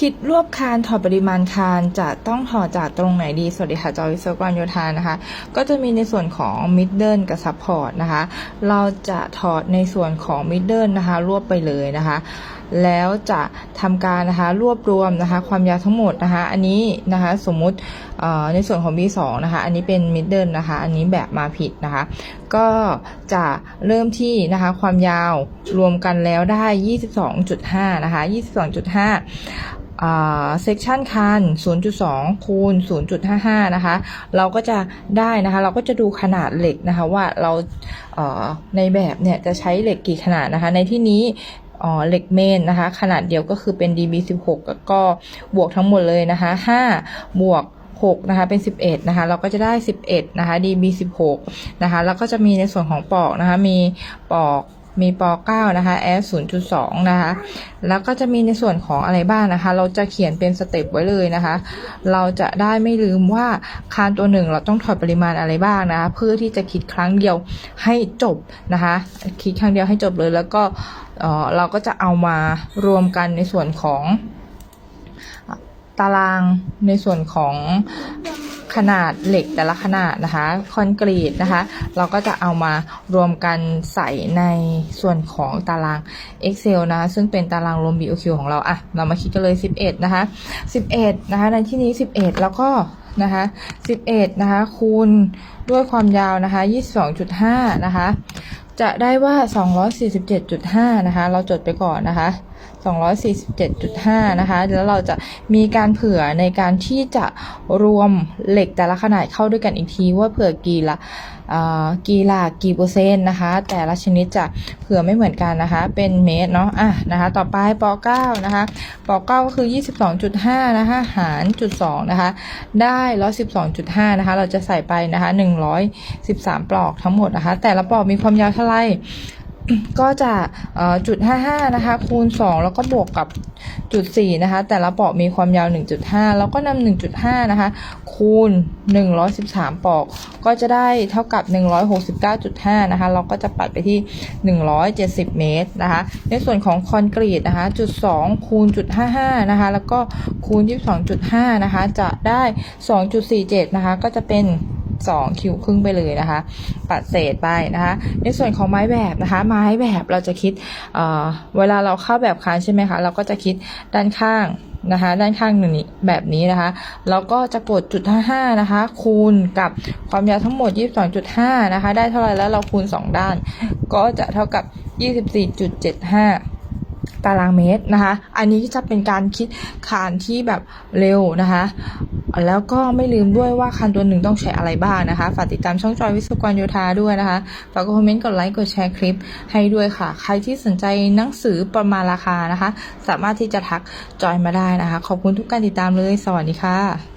คิดรวบคานถอดปริมาณคานจะต้องถอดจากตรงไหนดี สวัสดีค่ะจอยวิศวกรโยธานะคะ ก็จะมีในส่วนของ middle กับ support นะคะ เราจะถอดในส่วนของ middle นะคะ รวบไปเลยนะคะ แล้วจะทำการนะคะรวบรวมนะคะ ความยาวทั้งหมดนะคะ อันนี้นะคะสมมุติในส่วนของ B2 นะคะ อันนี้เป็น middle นะคะ อันนี้แบบมาผิดนะคะ ก็จะเริ่มที่นะคะความยาวรวมกันแล้วได้ 22.5 นะคะ 22.5อ่า เซกชันคัน 0.2 คูณ 0.55 นะคะ เราก็จะได้นะคะ เราก็จะดูขนาดเหล็กนะคะว่าเราเอ่อในแบบเนี่ยจะใช้เหล็กกี่ขนาดนะคะ ในที่นี้อ๋อเหล็กเมนนะคะ ขนาดเดียวก็คือเป็น db16 ก็บวกทั้งหมดเลยนะคะ 5 บวก6นะคะเป็น 11นะคะเราก็จะได้ 11 นะคะ db16 นะคะแล้วก็จะมีในส่วนของปอกนะคะมีปอก มีป 9 นะคะ s 0.2 นะคะ แล้วก็จะมีในส่วนของอะไรบ้างนะคะ เราจะเขียนเป็นสเต็ปไว้เลยนะคะ เราจะได้ไม่ลืมว่าคานตัวหนึ่งเราต้องถอดปริมาณอะไรบ้างนะคะ เพื่อที่จะคิดครั้งเดียวให้จบนะคะ คิดครั้งเดียวให้จบเลย แล้วก็เออเราก็จะเอามารวมกันในส่วนของตารางในส่วนของ ขนาดเหล็กแต่ละขนาดนะคะ คอนกรีตนะคะ เราก็จะเอามารวมกันใส่ในส่วนของตาราง Excel นะคะ ซึ่งเป็นตารางรวม BOQ ของเราอะเรามาคิดกันเลย 11 นะคะ 11 นะคะ ในที่นี้ 11 แล้วก็นะคะ11 นะคะ คูณด้วยความยาวนะคะ 22.5 นะคะ จะได้ว่า 247.5 นะคะ เราจดไปก่อนนะคะ 247.5 นะคะ แล้วเราจะมีการเผื่อในการที่จะรวมเหล็กแต่ละขนาดเข้าด้วยกันอีกทีว่าเผื่อกี่ละกี่หลากกี่เปอร์เซ็นต์นะคะ แต่ละชนิดจะเผื่อไม่เหมือนกันนะคะ เป็นเมตรเนาะอะนะคะ ต่อไปป .9 นะคะป .9 ก็คือ 22.5 นะคะ หารจุด2นะคะ ได้112.5นะคะ เราจะใส่ไปนะคะ113ปลอกทั้งหมดนะคะ แต่ละปลอกมีความยาวเท่าไหร่ ก็จะเอ่อจุด55นะคะคูณ 2 แล้วก็บวกกับจุด4นะคะ แต่ละปอกมีความยาว 1.5 แล้วก็นำ1.5นะคะ คูณ 113 ปอก ก็จะได้เท่ากับ 169.5 นะคะ เราก็จะปัดไปที่ 170 เมตรนะคะ ในส่วนของคอนกรีตนะคะจุด2คูณจุด55นะคะ แล้วก็คูณ 22.5 นะคะ จะได้ 2.47 นะคะ ก็จะเป็น 2 คิวครึ่งไปเลยนะคะ ปัดเศษไปนะคะ ในส่วนของไม้แบบนะคะ ไม้แบบเราจะคิดเอ่อเวลาเราเข้าแบบคานใช่ไหมคะ เราก็จะคิดด้านข้างนะคะด้านข้างหนึ่งนี้แบบนี้นะคะแล้วก็จะกดจุด55นะคะ คูณกับความยาวทั้งหมด 22.5 นะคะ ได้เท่าไหร่แล้วเราคูณ 2 ด้าน ก็จะเท่ากับ 24.75 ตารางเมตรนะคะ อันนี้จะเป็นการคิดคานที่แบบเร็วนะคะ แล้วก็ไม่ลืมด้วยว่าคันตัวหนึ่งต้องใช้อะไรบ้างนะคะ ฝากติดตามช่องจอยวิศวกรโยธาด้วยนะคะ ฝากคอมเมนต์กดไลค์กดแชร์คลิปให้ด้วยค่ะ ใครที่สนใจหนังสือประมาณราคานะคะ สามารถที่จะทักจอยมาได้นะคะ ขอบคุณทุกการติดตามเลย สวัสดีค่ะ